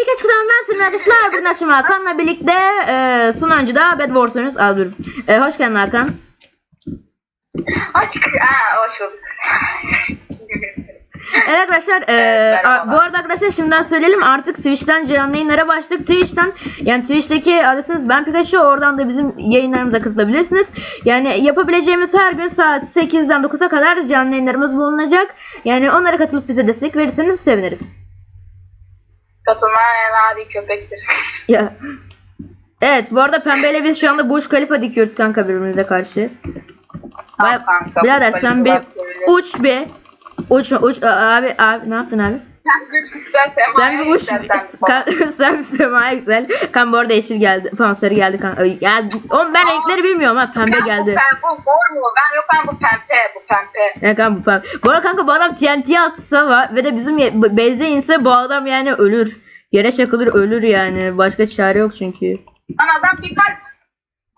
Pikachu kanalından selam arkadaşlar. Bugün akşam Hakan'la birlikte e, sunucuda Bed Wars oynuyoruz. Al dur. E, hoş geldin Hakan. Açık. Aa, hoş bulduk. Evet arkadaşlar e, Evet, a- bu arada arkadaşlar şimdiden söyleyelim artık Twitch'ten canlı yayınlara başladık. Twitch'ten yani Twitch'teki adresiniz ben Pikachu oradan da bizim yayınlarımıza katılabilirsiniz. Yani yapabileceğimiz her gün saat 8'den 9'a kadar canlı yayınlarımız bulunacak. Yani onlara katılıp bize destek verirseniz seviniriz. Katılmayan en adi köpektir. Ya. Evet bu arada pembeyle biz şu anda Burj Khalifa dikiyoruz kanka birbirimize karşı. Bay- Tamam kanka, Birader sen bir Khalifa böyle. uç bir. Uç uç abi abi ne yaptın abi? Sen bir Sen uç sen. kan, sen bir semaya yüksel. Kan bu arada yeşil geldi. Sarı geldi kan. Ay, Ya oğlum ben Aa. renkleri bilmiyorum ha pembe Ben geldi. Bu, bu mor mu? Ben yok ben bu pembe. Bu pembe. Ya kan bu pembe. Bu arada kanka bu adam TNT atsa var ve de bizim base'e inse bu adam yani ölür. Yere çakılır ölür yani. Başka çare yok çünkü. Lan adam bir kalp.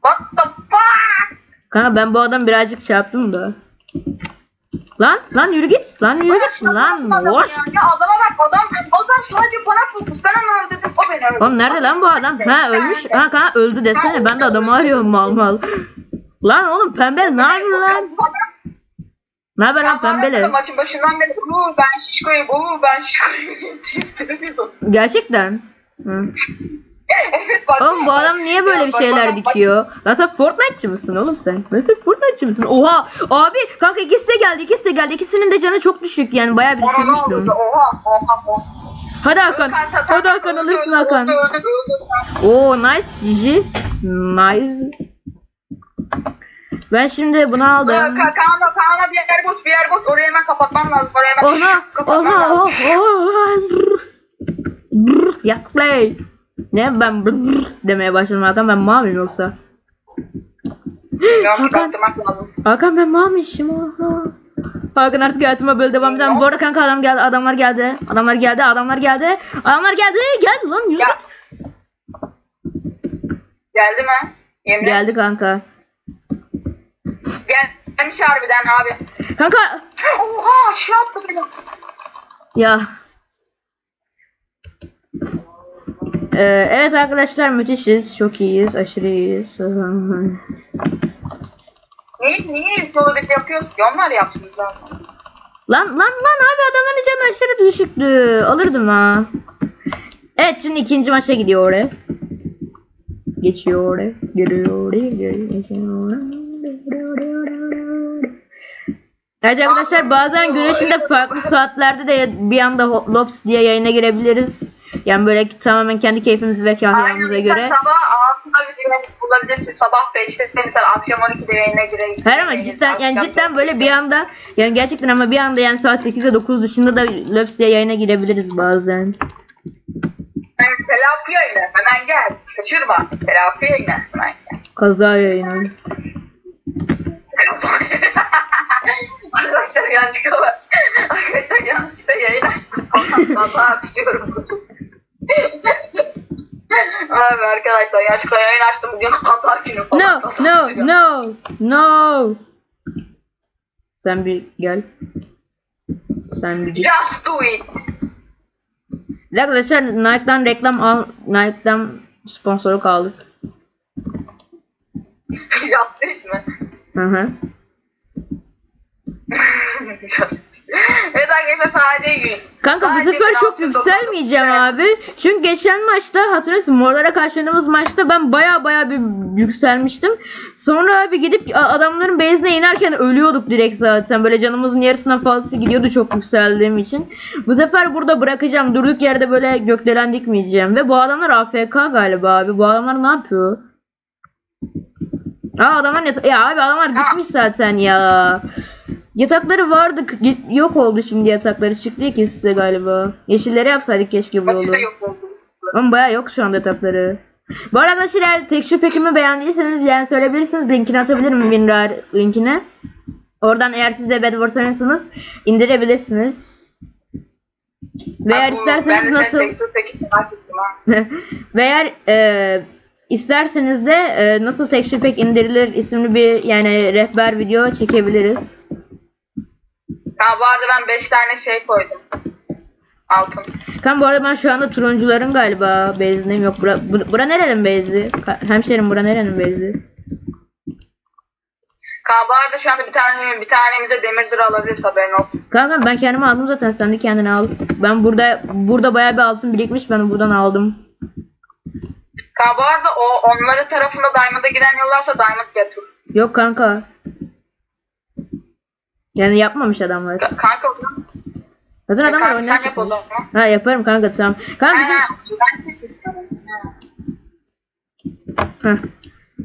What the fuck? Kanka ben bu adam birazcık şey yaptım da. Lan lan yürü git. Lan yürü git. Lan boş. Ya, ya adama bak adam. Adam sadece bana fokus. Ben onu öldürdüm. O beni öldürdü. Oğlum nerede lan bu adam? Ha ölmüş. Ha kanka öldü desene. Ben de adamı arıyorum mal mal. Lan oğlum pembe ne yapıyorsun lan? Ne haber lan pembele? maçın başından beri uuu ben şişkoyum, uuu ben şişkoyum. Gerçekten. Hı. Evet bak. Oğlum bu adam niye böyle Ya bir bak, şeyler bak, bak. dikiyor? Lan sen Fortnite'çı mısın oğlum sen? Lan sen Fortnite'çı mısın? Oha! Abi kanka ikisi de geldi ikisi de geldi. İkisinin de canı çok düşük yani bayağı bir düşürmüştüm. oldu? Oha, oha, oha. Hadi Hakan. Hadi Hakan alırsın Hakan. Oo nice GG. Nice. Ben şimdi bunu aldım. Ka- Kaan'a, Kaan'a bir yer boş, bir yer boş. Orayı hemen kapatmam lazım. Orayı hemen Oha! kapatmam Oha! lazım. Oha! Brr, Yes play. Ne ben demeye başladım Hakan ben maviyim yoksa. Ki Hakan. Hakan ben maviymişim oha. Hakan artık hayatıma böyle devam edeceğim. Bu arada kanka adam geldi, adamlar geldi. Adamlar geldi, adamlar geldi. Adamlar geldi. Geldi lan yürü. Geldi mi? Yemin et. Geldi kanka. Gel. Gelmiş harbiden abi. Kanka Oha aşağı attı beni. Ya. Ee, evet arkadaşlar müthişiz. Çok iyiyiz. Aşırı iyiyiz. Niye, niye bir yapıyoruz ki? Onlar yapsın zaten. lan lan lan abi adamların canı aşırı düşüktü. Alırdım ha. Evet şimdi ikinci maça gidiyor oraya. Geçiyor oraya. Geliyor oraya. Geçiyor oraya. Evet arkadaşlar bazen gün içinde farklı saatlerde de bir anda Lops diye yayına girebiliriz. Yani böyle tamamen kendi keyfimiz ve kahyamıza göre. Sabah 6'da bir yayın bulabilirsin. Sabah 5'te mesela akşam 12'de yayına gireyim. Hayır ama cidden yani cidden böyle bir anda yani gerçekten ama bir anda yani saat 8 ve 9 dışında da Lops diye yayına girebiliriz bazen. Yani telafi yayını. Hemen gel. Kaçırma. Telafi yayını. Hemen gel. Kaza yayını. Arkadaşlar yanlışlıkla Arkadaşlar yanlışlıkla yayın açtım. Valla atıyorum. Abi arkadaşlar yanlışlıkla yayın açtım. Bugün kaza günü falan. No kaza no günü. no no. Sen bir gel. Sen bir git. Just do it. Arkadaşlar Nike'dan reklam al Nike'dan sponsorluk aldık. Just do it mi? Hı hı. Evet arkadaşlar sadece gün. Kanka bu Sadece sefer çok 1699 yükselmeyeceğim Evet. abi. Çünkü geçen maçta hatırlıyorsun morlara karşı oynadığımız maçta ben baya baya bir yükselmiştim. Sonra abi gidip adamların base'ine inerken ölüyorduk direkt zaten. Böyle canımızın yarısından fazlası gidiyordu çok yükseldiğim için. Bu sefer burada bırakacağım. Durduk yerde böyle gökdelen dikmeyeceğim. Ve bu adamlar AFK galiba abi. Bu adamlar ne yapıyor? Aa adamlar ne? Ya abi adamlar gitmiş zaten ya. Yatakları vardı. Yok oldu şimdi yatakları. Çıktı ikisi de galiba. Yeşilleri yapsaydık keşke bu yolu. yok oldu. Ama baya yok şu anda yatakları. Bu arada arkadaşlar texture pack'imi beğendiyseniz yani söyleyebilirsiniz. Linkini atabilirim WinRAR linkine. Oradan eğer siz de Bed Wars oynuyorsanız indirebilirsiniz. Ve eğer isterseniz nasıl... tekstür. Ve eğer e, isterseniz de e, nasıl texture pack indirilir isimli bir yani rehber video çekebiliriz. Ha bu arada ben 5 tane şey koydum. Altın. Kan bu arada ben şu anda turuncuların galiba bezindeyim. Yok bura, bura, bura nerenin bezi? Ka- Hemşerim bura nerenin bu arada şu anda bir tane bir tanemize demir zırh alabiliriz haberin olsun. Kanka ben kendime aldım zaten sen de kendine al. Ben burada burada bayağı bir altın birikmiş ben buradan aldım. Bu arada o onların tarafında Diamond'a giden yol varsa Diamond götür. Yok kanka. Yani yapmamış adamlar. Ka- Kanka o zaman Zaten adamlar kanka sen yap o çıkmış. zaman. Ha yaparım kanka tamam. Kanka bizim... Ben. Heh.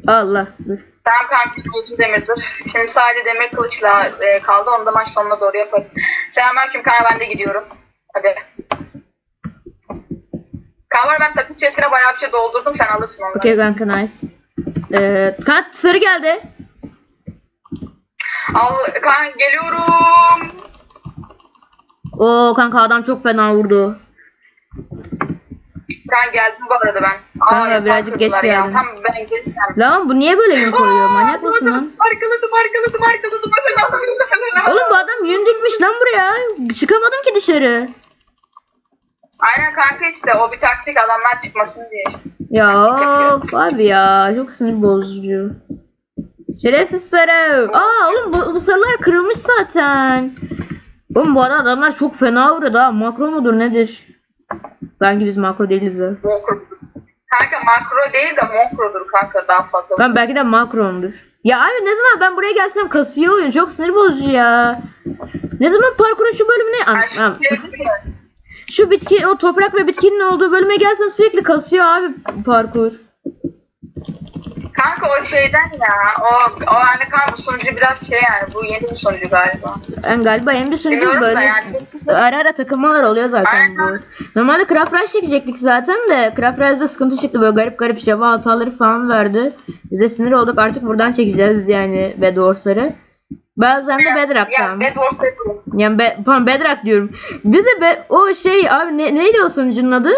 Allah. Dur. Tamam kanka oldu demir zırh. Şimdi sadece demir kılıçla e, kaldı. Onu da maç sonuna doğru yaparız. Selamünaleyküm kanka ben de gidiyorum. Hadi. Kanka ben takım chestine bayağı bir şey doldurdum. Sen alırsın onları. Okey kanka nice. Ee, kanka sarı geldi. Al kanka geliyorum. Oo kanka adam çok fena vurdu. Kanka geldim bu arada ben. Kanka, yatağı birazcık geç geldin. Tam ben geldim. Lan bu niye böyle yün koyuyor? Manyak mısın lan? Arkaladım arkaladım arkaladım. Oğlum bu adam yün dikmiş lan buraya. Çıkamadım ki dışarı. Aynen kanka işte o bir taktik adamlar çıkmasın diye. Ya of abi ya çok sinir bozucu. Şerefsiz sarı. Aa oğlum bu, bu sarılar kırılmış zaten. Oğlum bu arada adamlar çok fena vuruyor ha. Makro mudur nedir? Sanki biz makro değiliz ha. Kanka makro değil de mokrodur kanka daha fazla. Ben belki de makromdur. Ya abi ne zaman ben buraya gelsem kasıyor oyun. Çok sinir bozucu ya. Ne zaman parkurun şu bölümüne... An- an- şey şu bitki, o toprak ve bitkinin olduğu bölüme gelsem sürekli kasıyor abi parkur. Kanka o şeyden ya. O, o hani kanka bu sunucu biraz şey yani. Bu yeni bir sunucu galiba. Ben galiba en bir sunucu Bilmiyorum böyle yani. ara ara takılmalar oluyor zaten bu. Aynen. Normalde Craft Rush çekecektik zaten de Craft Rush'da sıkıntı çıktı böyle garip garip Java hataları falan verdi. Bize sinir olduk artık buradan çekeceğiz yani Bedwars'ları. Bazen de Ya Bedrock'tan. Bedwars. Yani be, pardon Bedrock diyorum. Bize be, o şey abi ne, neydi o sunucunun adı?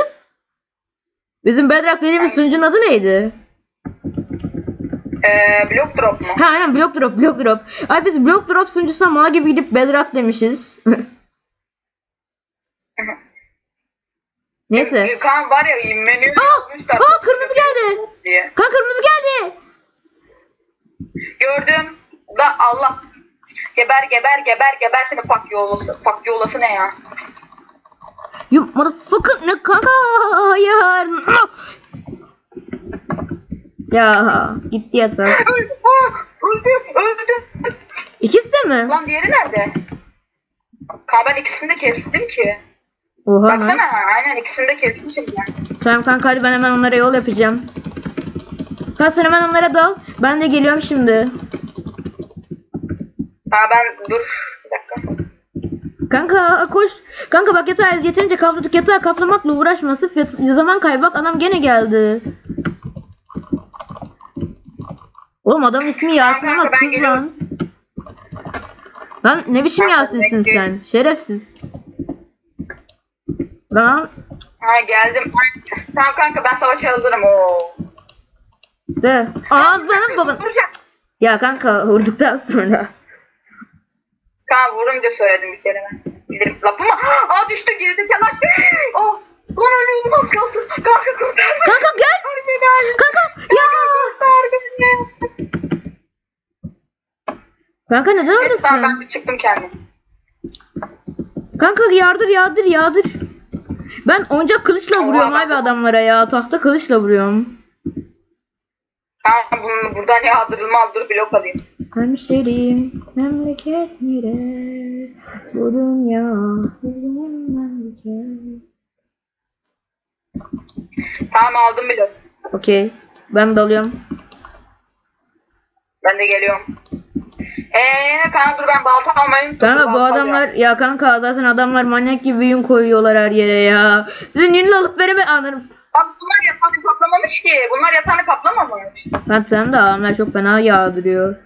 Bizim Bedrock dediğimiz sunucunun adı neydi? Ee, Block Drop mu? Ha aynen Block Drop, Block Drop. Ay biz Block Drop sunucusuna mal gibi gidip Bedrock demişiz. Neyse. Kan var ya menü yazmışlar. Aa kırmızı geldi. diye. Kan kırmızı geldi. Gördüm. Da Allah. Geber geber geber geber seni fuck yolası. Fuck yolası ne ya? You motherfucker ne kanka hayır. Ya gitti yatak. Aa, öldüm öldüm. İkisi de mi? Lan diğeri nerede? Kan ben ikisini de kestim ki. Oha. Baksana nice. aynen ikisini de kesmişim ben. Tamam kanka hadi ben hemen onlara yol yapacağım. Kanka sen hemen onlara dal. Ben de geliyorum şimdi. Ha ben dur. Bir dakika. Kanka koş. Kanka bak yatağı yeterince kapladık. Yatağı kaplamakla uğraşma. Sırf zaman kaybı. Bak adam gene geldi. Oğlum adam ismi Yasin Kanka, ama ben kız geliyorum. lan. Lan ne biçim Kanka, Yasin'sin sen? Şerefsiz. Lan Ha geldim. Ay, Tamam kanka ben savaşa hazırım. Oo. de. Baban. Vuracak. Ya kanka vurduktan sonra. Kanka vurunca söyledim bir kere ben. Bilirim. Lafıma. Aa düştü gerizekalı. Oh. Lan ölüyordum az kalsın. Kanka kurtar beni. Kanka gel. Beni. Kanka ya. Kurtar beni. Kanka neden Neyse tamam ben oradasın? çıktım kendim. Kanka yardır yardır yardır. Ben oyuncak kılıçla Allah vuruyorum abi adamlara ya. Tahta kılıçla vuruyorum. Kanka bunu buradan yağdırılma dur blok alayım. Hemşerim memleket nere? Bu dünya bizim memleket. Tamam aldım blok. Okey. Ben dalıyorum. Ben de geliyorum. Eee kanka dur ben balta almayı unuttum. Kanka bu Balta adamlar alıyorum. ya kanka zaten adamlar manyak gibi yün koyuyorlar her yere ya. Sizin yünle alıp vereme anlarım. Abi bunlar yatağını kaplamamış ki. Bunlar yatağını kaplamamış. Ben tamam da adamlar çok fena yağdırıyor.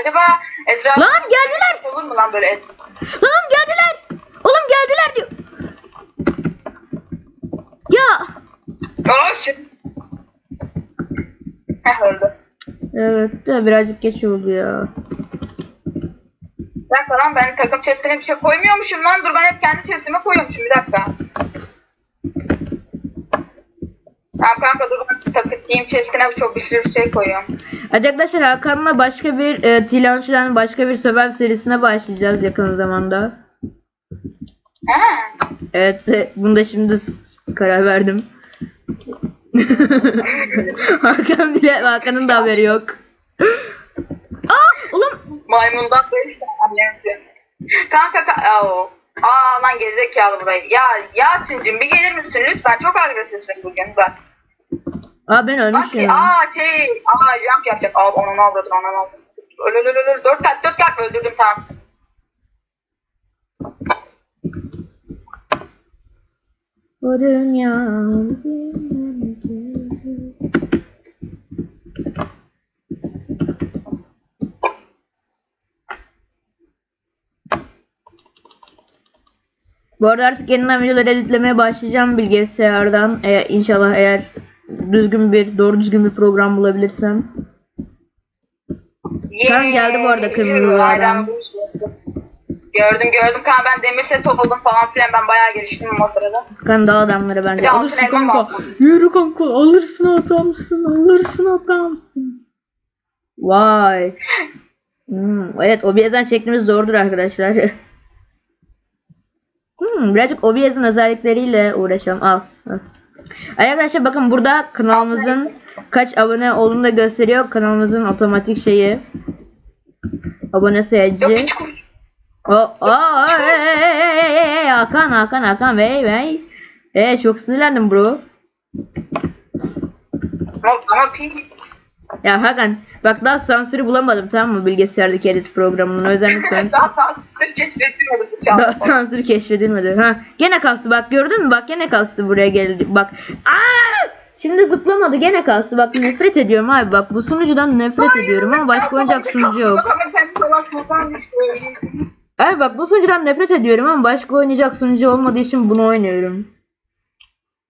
Acaba etrafı Lan geldiler. olur mu lan böyle et? Lan geldiler. Oğlum geldiler diyor. Ya. Aa, shit. Heh öldü. Evet de birazcık geç oldu ya. Bak dakika lan ben takım chestine bir şey koymuyormuşum lan. Dur ben hep kendi chestime koyuyormuşum bir dakika. Tamam kanka dur ben takım team chestine çok bir sürü şey koyuyorum. Hadi arkadaşlar Hakan'la başka bir e, Tilançı'dan başka bir Survive serisine başlayacağız yakın zamanda. Ha. Evet e, bunu da şimdi karar verdim. Hakan bile Hakan'ın da haberi yok. Aa oğlum Maymundan 5 tane önce. Kanka ka Aa, o. Aa lan gerizekalı burayı. Ya Yasin'cim bir gelir misin lütfen? Çok agresifsin bugün bak. Aa ben Bak ölmüşüm. ki aa şey aa jump yapacak. Aa onu avradın onu avradın. Öl öl öl öl. Dört kat dört kat öldürdüm tamam. Bu dünya Bu arada artık yeniden videoları editlemeye başlayacağım bilgisayardan. Eğer, inşallah eğer düzgün bir, doğru düzgün bir program bulabilirsem. Tamam, geldi bu arada kırmızı adam. Gördüm gördüm kanka ben demir set oldum falan filan ben bayağı geliştim o sırada. Kan daha adamları bence. de Alırsın kanka. Yürü kanka alırsın adamsın. Alırsın adamsın. Vay. Hmm, evet OBS'den şeklimiz zordur arkadaşlar. hmm, birazcık OBS'in özellikleriyle uğraşalım. Al. al. Arkadaşlar bakın burada kanalımızın kaç abone olduğunu da gösteriyor. Kanalımızın otomatik şeyi. Abone Yok sayıcı. hiç kur. O, o, ey, ey, ey, ey, Hakan, Hakan, Hakan, vey, vey. Ee, çok sinirlendim bro. Ama, ama Pete. Ya Hakan, bak daha sansürü bulamadım tamam mı bilgisayardaki edit programının lütfen. Daha sansür keşfedilmedi bu daha çağda. sansür keşfedilmedi. Ha, gene kastı bak gördün mü? Bak gene kastı buraya geldi. Bak. Aa! Şimdi zıplamadı gene kastı. Bak nefret ediyorum abi. Bak bu sunucudan nefret ediyorum ama başka oynayacak sunucu yok. Ama kendi salak buradan düştü. Abi bak bu sunucudan nefret ediyorum ama başka oynayacak sunucu olmadığı için bunu oynuyorum.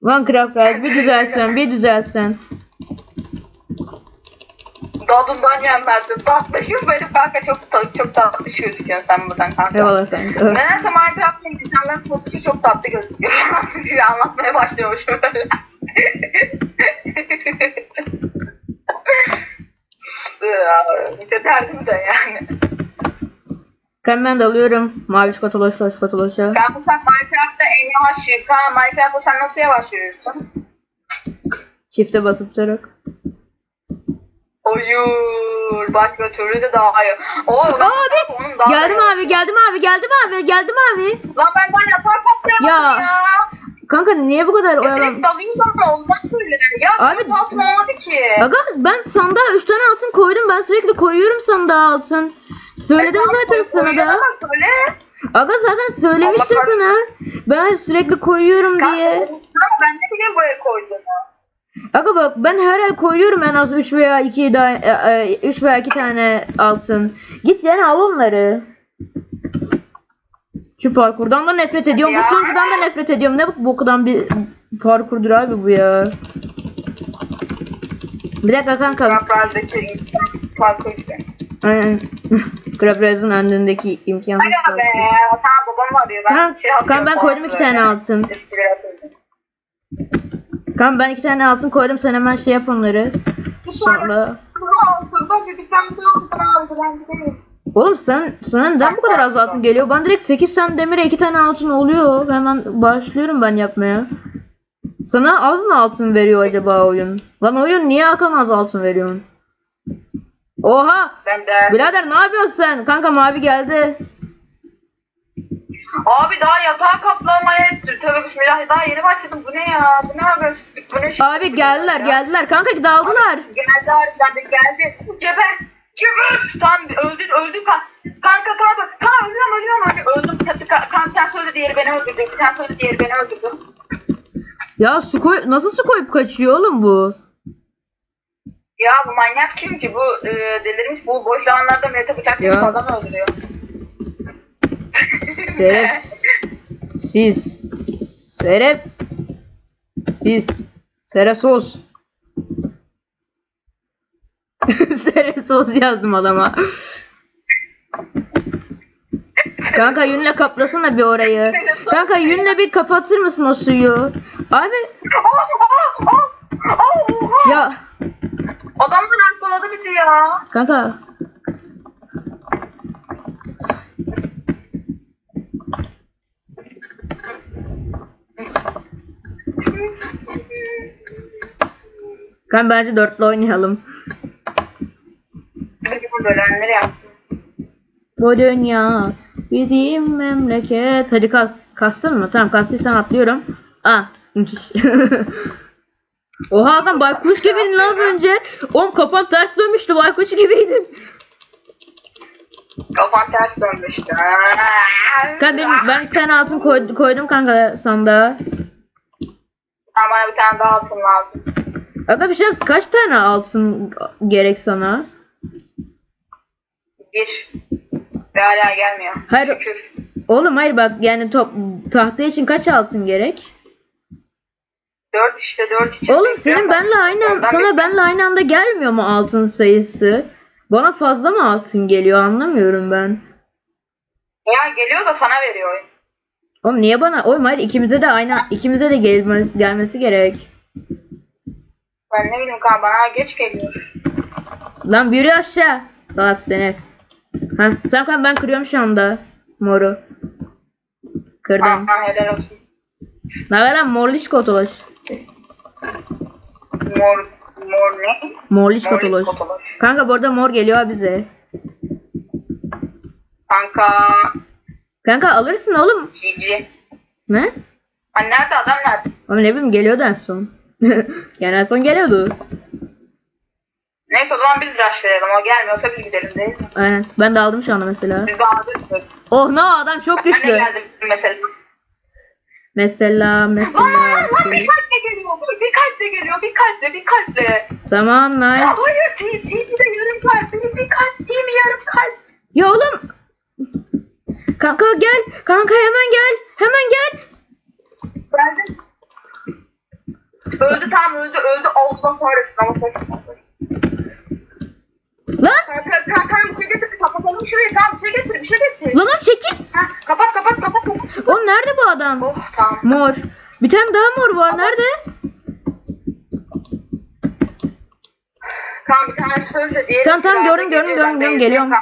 Lan Craft bir düzelsen bir düzelsen. Dadından yenmezsin. Tatlışım benim kanka çok çok tatlış gözüküyorsun sen buradan kanka. Eyvallah kanka. Nedense Minecraft'ın insanların tatlışım çok tatlı gözüküyor. Anlatmaya başlıyormuşum böyle. Bir derdim de yani. Ben ben de alıyorum. Mavi çikolatalaşa çikolatalaşa. Kanka sen Minecraft'ta en yavaş yürü. Kanka Minecraft'ta sen nasıl yavaş yürüyorsun? Çifte basıp tutarak. Hayır. Başka türlü de daha iyi. Oo, ben Abi, onun daha da Geldim abi geldim abi geldim abi geldim abi. Lan ben daha yatar kaplayamadım Ya. ya. Kanka niye bu kadar ya. oyalan? Direkt dalıyoruz ama olmaz böyle. Ya Abi- abi, altın olmadı ki. Aga ben sandığa 3 tane altın koydum. Ben sürekli koyuyorum sandığa altın. Söyledim Tamam, zaten koy- sana da. ama Söyle. Aga zaten söylemiştim Allah sana. Ben sürekli koyuyorum Kanka, diye. Tamam ben ne bileyim böyle koyduğunu. Aga bak ben her ay koyuyorum en az 3 veya 2 da 3 veya 2 tane altın. Git yani al onları. Şu parkurdan da nefret ediyorum. Bu Ya. da nefret ediyorum. Ne bu bokudan bir parkurdur abi bu ya. Bir dakika kanka. İnsan farkı işte. Aynen. Krabraz'ın önündeki imkansız Aga be. Tamam babam arıyor. Ben Tamam, şey yapıyorum tamam, ben falan koydum iki böyle. tane altın. Hatırladım. Kanka ben iki tane altın koydum. Sen hemen şey yap onları. Sonra... Altın. Bak bir tane daha aldı. Ben gideyim. Oğlum sen sana neden bu kadar az altın geliyor? Ben direkt 8 tane demire 2 tane altın oluyor. Hemen başlıyorum ben yapmaya. Sana az mı altın veriyor acaba oyun? Lan oyun niye Hakan az altın veriyorsun? Oha! Ben de. Birader ne yapıyorsun sen? Kanka mavi geldi. Abi daha yatağı kaplamaya tövbe bismillah daha yeni başladım. Bu ne ya? Bu ne haber? Bu ne şey- Abi geldiler ya? geldiler. Kanka daldılar. Geldi harbiden geldi. Geber. Geber. Tamam öldü öldü kan. Kanka kanka. Kanka ölüyorum ölüyorum abi. Öldüm. Kanka kan sen söyle diğeri beni öldürdü. Sen söyle diğeri beni öldürdü. Ya su koy nasıl su koyup kaçıyor oğlum bu? Ya bu manyak kim ki? Bu e, delirmiş. Bu boş zamanlarda millete bıçak çekip Ya. adam öldürüyor. Serep. Siz. Serep. Siz. Seresos. Seresos yazdım adama. Kanka yünle kaplasana bir orayı. Kanka yünle bir kapatır mısın o suyu? Abi! Oha! ya Adamlar arkaladı bizi ya. kanka Kanka bence dörtlü oynayalım. Bizim bölenleri yaptım. Bu dünya bizim memleket. Hadi kas. Kastın mı? Tamam kastıysan atlıyorum. Aa müthiş. Oha adam baykuş gibiydin az önce. Oğlum kafan ters dönmüştü baykuş gibiydin. Kafan ters dönmüştü. Kanka benim, ben bir tane altın koy- koydum kanka sandığa. Ama bana bir tane daha altın lazım. Aga bir şey yapsın. Kaç tane altın gerek sana? Bir. Ve hala gelmiyor. Hayır. Şükür. Oğlum hayır bak yani top, tahta için kaç altın gerek? Dört işte dört için. Oğlum senin ben. benle aynı Ondan sana bekliyorum. benle aynı anda gelmiyor mu altın sayısı? Bana fazla mı altın geliyor anlamıyorum ben. Ya geliyor da sana veriyor oyun. Oğlum niye bana? Oğlum hayır ikimize de aynı ikimize de gelmesi, gelmesi gerek. Ben ne bileyim kanka bana geç geliyor. Lan yürü aşağı. Salak seni. Ha, tamam kanka ben kırıyorum şu anda. Moru. Kırdım. Aa helal olsun. Ne lan morliş kotoloş. Mor, mor ne? Morliş Mor kotoloş. kotoloş. Kanka bu arada mor geliyor bize. Kanka Kanka alırsın oğlum. cici. Ne? Hani nerede adam nerede? Oğlum ne bileyim geliyordu en son. yani en son geliyordu. Neyse o zaman biz rushlayalım. O gelmiyorsa biz gidelim değil mi? Aynen. Ben de aldım şu anda mesela. Biz de aldık. Oh no adam çok Ben de güçlü. geldim mesela. Mesela mesela. lan bir kalp de geliyor. Bir kalp de geliyor. Bir kalp de bir kalp de. Tamam nice. Hayır T- TV de yarım kalp. Bir, bir kalp TV yarım kalp. Ya oğlum. Kanka gel. Kanka hemen gel. Hemen gel. Geldim. Öldü tamam öldü öldü. Allah kahretsin ama saçma. Lan. Kanka kanka bir şey getir. Kapatalım şurayı. Tamam bir şey getir. Bir şey getir. Lan oğlum çekil. Ha, kapat kapat kapat. kapat. Oğlum nerede bu adam? Oh tamam. Mor. Bir tane daha mor var. Nerede? Tamam bir tane söz de diyelim. Tamam, tamam, gördüm, gördüm, gördüm, gördüm, geliyorum.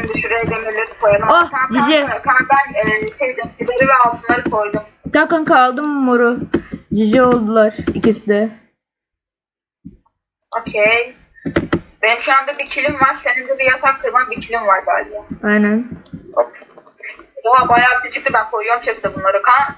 Şimdi şuraya demirleri koyalım. Ah, Tamam, cici. Tamam, tamam, ben e, şey demirleri ve altınları koydum. Tamam kanka aldım moru. Cici oldular ikisi de. Okey. Benim şu anda bir kilim var. Senin de bir yatak kırman bir kilim var galiba. Aynen. Hop. Oha bayağı bir çıktı ben koyuyorum chest'e bunları. Kan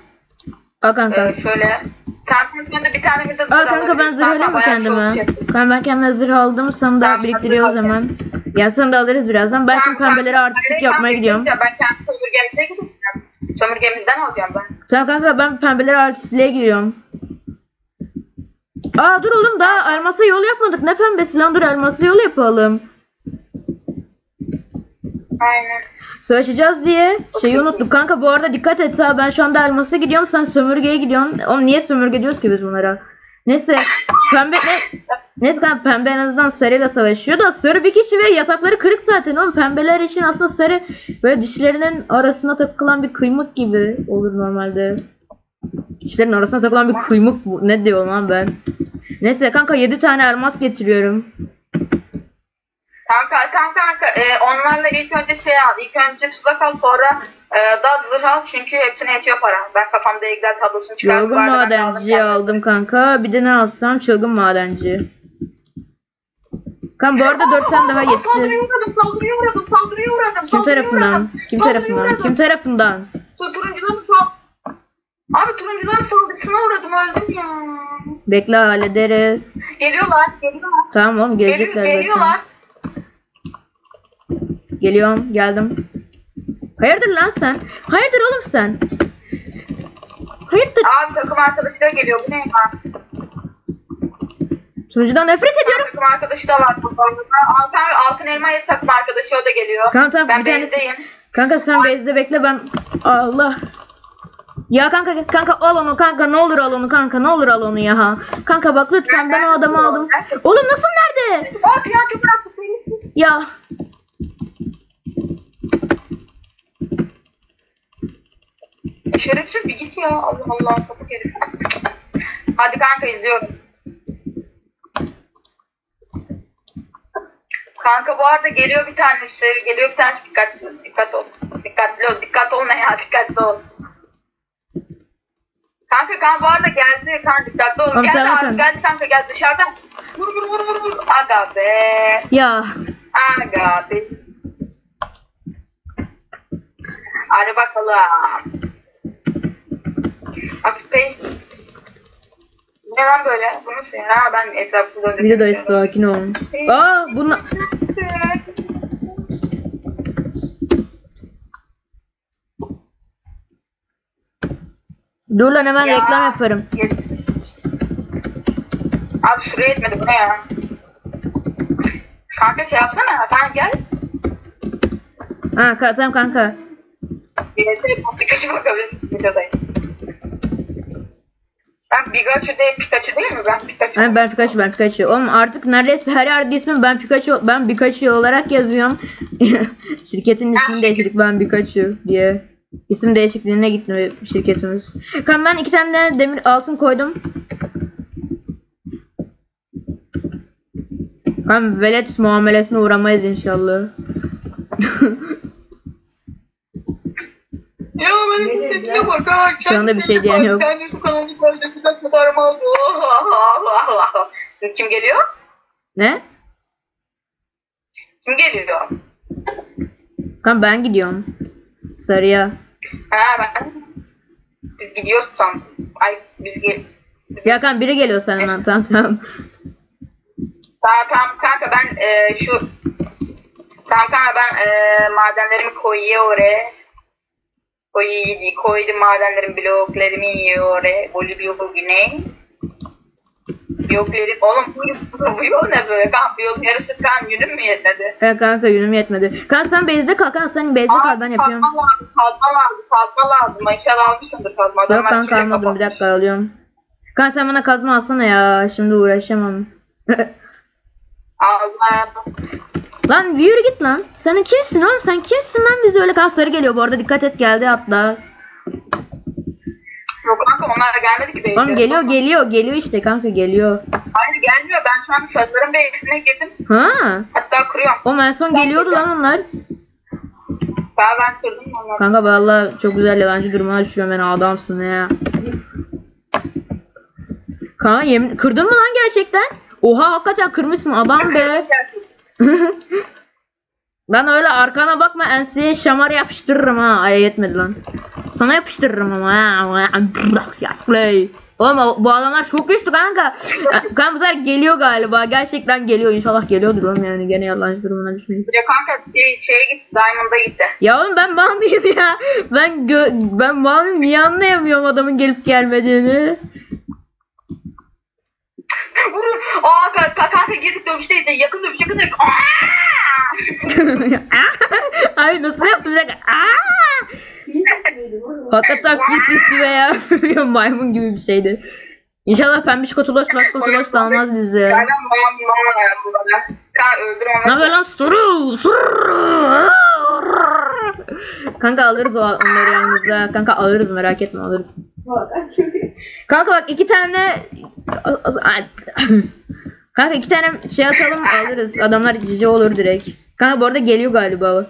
Al kanka. e, şöyle. Tamam sen de bir tanemize zırh Al kanka ben zırh alayım mı kendime? chest. Kanka ben kendime zırh aldım. Sana da zırh al hemen. Ya sana da alırız birazdan. Ben şimdi pembeleri artistik yapmaya gidiyorum. Ben kendi sömürgemize gideceğim. Sömürgemizden alacağım ben. Tamam kanka ben pembeleri artistliğe giriyorum. Aa dur oğlum daha elmasa yol yapmadık. Ne pembesi lan dur elmasa yol yapalım. Aynen. Savaşacağız diye şeyi unuttuk. Kanka bu arada dikkat et ha ben şu anda elmasa gidiyorum sen sömürgeye gidiyorsun. Oğlum niye sömürge diyoruz ki biz bunlara? Neyse pembe ne? Neyse kanka pembe en azından sarıyla savaşıyor da sarı bir kişi ve yatakları kırık zaten oğlum pembeler için aslında sarı böyle dişlerinin arasına takılan bir kıymık gibi olur normalde. Dişlerin arasına takılan bir kıymık bu. Ne diyorum lan ben? Neyse kanka 7 tane elmas getiriyorum. Kanka, tamam kanka. E, onlarla ilk önce şey al. İlk önce tuzak al sonra e, da zırh al. Çünkü hepsine yetiyor para. Ben kafamda Excel tablosunu çıkardım. Çılgın aldım madenci kendime. aldım kanka. Bir de ne alsam çılgın madenci. Kan bu arada 4 tane daha yetti. Saldırıya uğradım, saldırıya uğradım, saldırıya uğradım. Kim tarafından? Kim tarafından? Kim tarafından? Tu- Turuncuların sal... Abi turuncuların saldırısına uğradım öldüm ya. Bekle hallederiz. Geliyorlar, geliyorlar. Tamam oğlum Geliyor, gelecekler zaten. geliyorlar. Geliyorum geldim. Hayırdır lan sen? Hayırdır oğlum sen? Hayırdır? Abi takım arkadaşı da geliyor. Bu ne ya? Sunucudan nefret ediyorum. Takım arkadaşı da var bu arada. Altın, altın elma takım arkadaşı o da geliyor. Kanka tamam Ben bir tanesi. bezdeyim. Kanka sen base'de bekle ben. Allah. Ya kanka kanka al onu kanka ne olur al onu kanka ne olur al onu ya. Kanka bak lütfen ben o adamı aldım. Oğlum nasıl nerede? Ya Şerefsiz bir git ya. Allah Allah kapı herif. Hadi kanka izliyorum. Kanka bu arada geliyor bir tanesi. Geliyor bir tanesi dikkatli, dikkat ol. Dikkatli ol. Dikkat ol ne ya dikkatli ol. Kanka kanka bu arada geldi. Kanka dikkatli ol. Tamam, geldi tamam, abi tamam. geldi kanka geldi dışarıdan. Vur vur vur vur vur. Aga be. ya Aga be. Hadi bakalım. SpaceX. Bu Ne lan böyle? Bu nasıl ya? Ha ben etrafı döndüm. videodayız sakin olun. Aa bunu dur lan hemen Ya. reklam yaparım. Abi süre yetmedi bu ne ya? Kanka şey yapsana. Kanka gel. Ha ka- tamam kanka. Pikachu bakabilirsin videodayım. Ben Pikachu değil Pikachu değil mi? Ben Pikachu. Ha, ben Pikachu ben Pikachu. Oğlum artık neredeyse her yerde ismim ben Pikachu ben Pikachu olarak yazıyorum. Şirketin ismini değiştirdik ben Pikachu diye. İsim değişikliğine gitti şirketimiz. Kan ben iki tane de demir altın koydum. Kan velet muamelesine uğramayız inşallah. Ya benim tipine bak ha. Şu anda bir şey diyen yok. Kendi bu kanalı koydu. Size kadar mal bu. Kim geliyor? Ne? Kim geliyor? Kan ben gidiyorum. Sarıya. Ha ben. Biz gidiyoruz san. Ay biz gel. Ya kan biri geliyor senden tamam tamam. Tamam tamam kanka ben e, şu Tamam kanka ben e, madenlerimi koyuyor oraya. Koydu, koydum madenlerin bloklarımı yiyor oraya. Bolu blok güney. Blokları, oğlum bu, bu yol ne böyle kanka? Bu yolun yarısı kan yünüm mü yetmedi? Ya kanka yünüm yetmedi. Kan sen base'de kal kan sen base'de kal ben yapıyorum. Kazma lazım, kazma lazım, kazma lazım. İnşallah almışsındır kazma. Yok kanka almadım bir kapatmış. dakika alıyorum. Kan sen bana kazma alsana ya. Şimdi uğraşamam. Aldım. lan yürü git lan. Sen kimsin oğlum? Sen kimsin lan bize öyle kan sarı geliyor bu arada dikkat et geldi hatta. Onlar gelmedi ki beyler. Oğlum geliyor geliyor geliyor işte kanka geliyor. Hayır gelmiyor. Ben şu an sarıların beysine girdim. Ha? Hatta kırıyorum. O en son geliyordu lan onlar. Daha ben kırdım onları. Kanka vallahi çok güzel yalancı durumuna düşüyorum ben adamsın ya. Kanka yemin kırdın mı lan gerçekten? Oha hakikaten kırmışsın adam be. Lan öyle arkana bakma enseye şamar yapıştırırım ha. Ay yetmedi lan. Sana yapıştırırım ama ha. Yes play. Oğlum bu adamlar çok güçlü kanka. Kanka bu sefer geliyor galiba. Gerçekten geliyor. İnşallah geliyordur oğlum yani. Gene yalancı durumuna düşmeyin. Ya kanka şey, şeye gitti. Diamond'a gitti. Ya oğlum ben mal mıyım ya? Ben gö ben mal mıyım? Niye anlayamıyorum adamın gelip gelmediğini? Vurun. Aa kanka, kanka girdik dövüşteydi. Yakın dövüş yakın dövüş. Aa! Ay nasıl yaptı bir dakika? Aa! Hakikaten pis hissi veya maymun gibi bir şeydi. İnşallah pembiş kotuloş baş kotuloş da almaz bizi. Ya Ne haber lan suru suru. Kanka alırız o onları yanımıza. Kanka alırız merak etme alırız. Kanka bak iki tane Kanka iki tane şey atalım alırız. Adamlar cici olur direkt. Kanka bu arada geliyor galiba.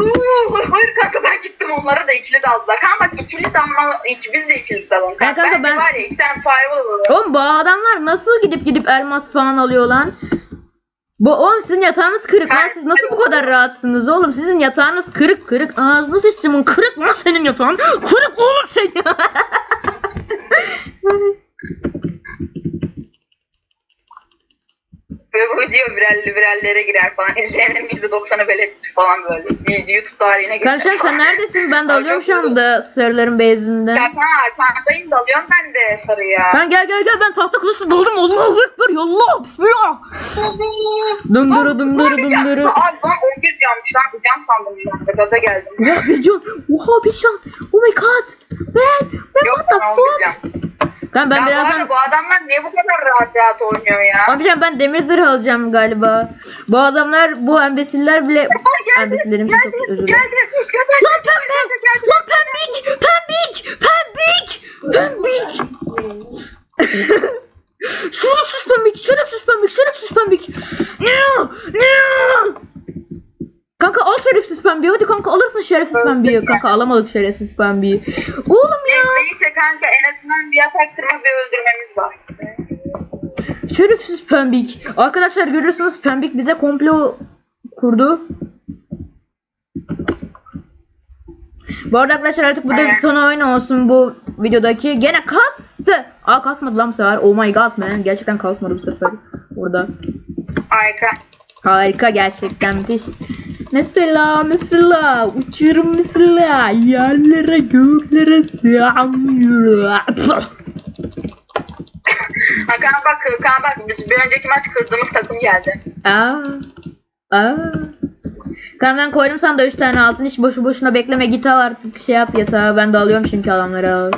Uuu, Hayır kanka ben gittim onlara da ikili daldılar. Kanka bak ikili dalma, iki, biz de ikili dalalım. Kanka, kanka, ben, ben- var ya iki tane firewall alalım. Oğlum bu adamlar nasıl gidip gidip elmas falan alıyor lan? Bu oğlum sizin yatağınız kırık lan siz nasıl bu kadar rahatsınız oğlum sizin yatağınız kırık kırık ağzını sıçtımın kırık lan senin yatağın kırık oğlum senin Ve bu video viralli virallere girer falan. İzleyenin %90'ı velettir falan böyle. YouTube tarihine girer. Karşılar sen neredesin? Ben de alıyorum şu anda sarıların base'inden Kanka arkandayım dalıyorum ben de sarıya. Kan gel gel gel. Ben tahta kılıçla doldum Allahu Ekber yallah bismillah. Bir can- dındırı Ay lan 11 canmış lan. Bir can sandım ben de. Gaza geldim. Oha bir can. Oha bir can. Oh my god. Ben, ben Yok what the ben fuck? Olmayacağım. Ben, ya bu birazdan... arada bu adamlar niye bu kadar rahat rahat oynuyor ya? Amcam ben demir zırh alacağım galiba. Bu adamlar, bu embesiller bile... Embesillerim için çok özür dilerim. Lan pembe! Lan pembik! Pembik! Pembik! Pembik! şerefsiz pembik! Şerefsiz pembik! Şerefsiz pembik! No! No! Kanka al şerefsiz pembiği. Hadi kanka alırsın şerefsiz pembiği. Kanka alamadık şerefsiz pembiği. Oğlum ya! Neyse kanka en azından bir yatak kırma bir öldürmemiz var. Şerefsiz pembik. Arkadaşlar görüyorsunuz pembik bize komplo kurdu. Bu arada arkadaşlar artık bu da Aynen. son oyun olsun bu videodaki. Gene kastı. Aa kasmadı lan bu sefer. Oh my god man. Gerçekten kasmadı bu sefer. Orada. Harika. Harika gerçekten müthiş. Mesela mesela uçuyorum mesela yerlere göklere sığamıyor. Ha Kaan bak Kaan bak biz bir önceki maç kırdığımız takım geldi. Aa. Aa. Kan ben koydum sana da 3 tane altın hiç boşu boşuna bekleme git al artık şey yap yatağa ben de alıyorum çünkü adamlara.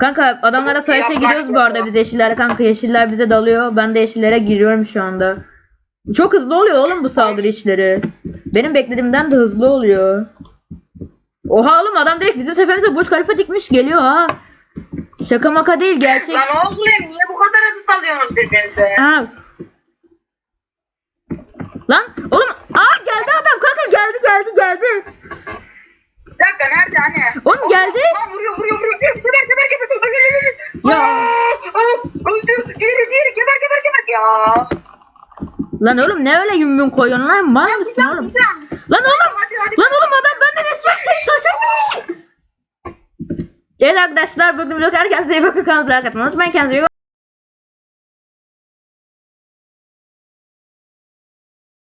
Kanka adamlara savaşa Yapma giriyoruz bu arada biz yeşillere kanka yeşiller bize dalıyor ben de yeşillere giriyorum şu anda. Çok hızlı oluyor oğlum bu saldırı işleri. Benim beklediğimden de hızlı oluyor. Oha oğlum adam direkt bizim tepemize boş kalife dikmiş geliyor ha. Şaka maka değil gerçek. Lan oğlum niye bu kadar hızlı dalıyorsunuz birbirinize? Ha. Lan oğlum aa geldi adam kanka geldi geldi geldi. Bir dakika nerede hani? Oğlum geldi. Lan vuruyor vuruyor vuruyor. Geber geber geber. Ya. Aa, aa, Öldü. Diğeri diğeri geber geber geber. Ya. Lan oğlum ne öyle yum yum koyuyorsun lan mal mısın Yapacağım oğlum? Lan oğlum Hadi hadi. lan oğlum adam benden resmen Gel arkadaşlar bugün vlog herkese iyi bakın kanalımıza like atmayı unutmayın kendinize iyi bakın.